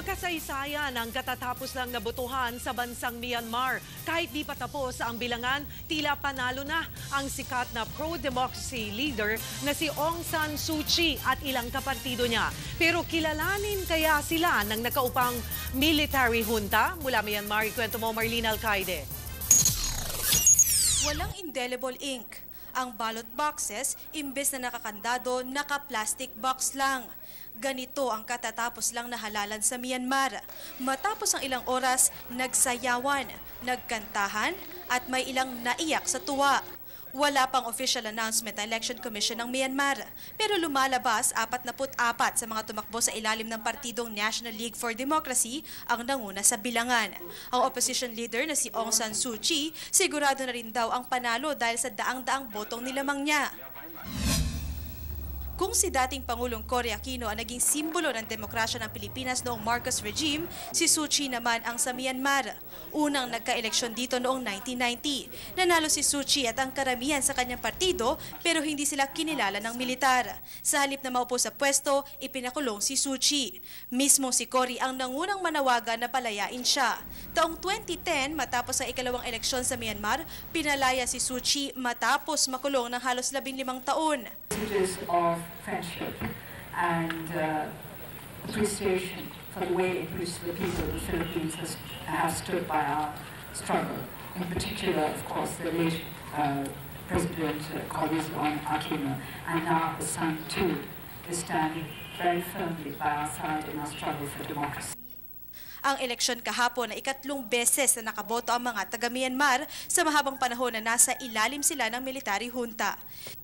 Magkasaysayan ang katatapos lang nabutuhan sa bansang Myanmar. Kahit di pa tapos ang bilangan, tila panalo na ang sikat na pro-democracy leader na si Aung San Suu Kyi at ilang kapartido niya. Pero kilalanin kaya sila ng nakaupang military junta? Mula Myanmar, ikwento mo Marlene Alcaide. Walang indelible ink. Ang ballot boxes, imbes na nakakandado, naka-plastic box lang. Ganito ang katatapos lang na halalan sa Myanmar. Matapos ang ilang oras, nagsayawan, nagkantahan, at may ilang naiyak sa tuwa. Wala pang official announcement ng Election Commission ng Myanmar, pero lumalabas 44 sa mga tumakbo sa ilalim ng partidong National League for Democracy ang nanguna sa bilangan. Ang opposition leader na si Aung San Suu Kyi, sigurado na rin daw ang panalo dahil sa daang-daang botong nilamang niya. Kung si dating Pangulong Cory Aquino ang naging simbolo ng demokrasya ng Pilipinas noong Marcos regime, si Suu Kyi naman ang sa Myanmar. Unang nagka-eleksyon dito noong 1990. Nanalo si Suu Kyi at ang karamihan sa kanyang partido pero hindi sila kinilala ng militar. Sa halip na maupo sa pwesto, ipinakulong si Suu Kyi. Mismo si Cory ang nangunang manawagan na palayain siya. Taong 2010, matapos ang ikalawang eleksyon sa Myanmar, pinalaya si Suu Kyi matapos makulong ng halos 15 taon. messages of friendship and uh, appreciation for the way in which the people of the Philippines has, have stood by our struggle. In particular, of course, the late uh, President uh, Corazon Aquino, and now his son too, is standing very firmly by our side in our struggle for democracy. Ang eleksyon kahapon na ikatlong beses na nakaboto ang mga taga-Myanmar sa mahabang panahon na nasa ilalim sila ng military junta.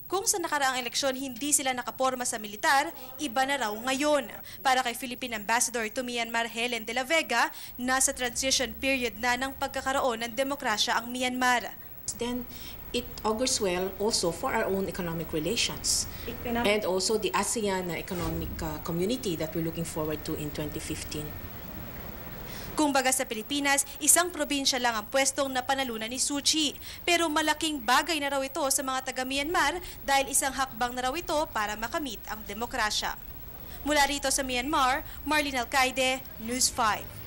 Kung sa nakaraang eleksyon hindi sila nakaporma sa militar, iba na raw ngayon. Para kay Philippine Ambassador to Myanmar Helen de la Vega, nasa transition period na ng pagkakaroon ng demokrasya ang Myanmar. then it augurs well also for our own economic relations and also the ASEAN uh, economic uh, community that we're looking forward to in 2015. Kung baga sa Pilipinas, isang probinsya lang ang pwestong napanalunan ni Suu Kyi. Pero malaking bagay na raw ito sa mga taga-Myanmar dahil isang hakbang na raw ito para makamit ang demokrasya. Mula rito sa Myanmar, Marlene Alcaide, News 5.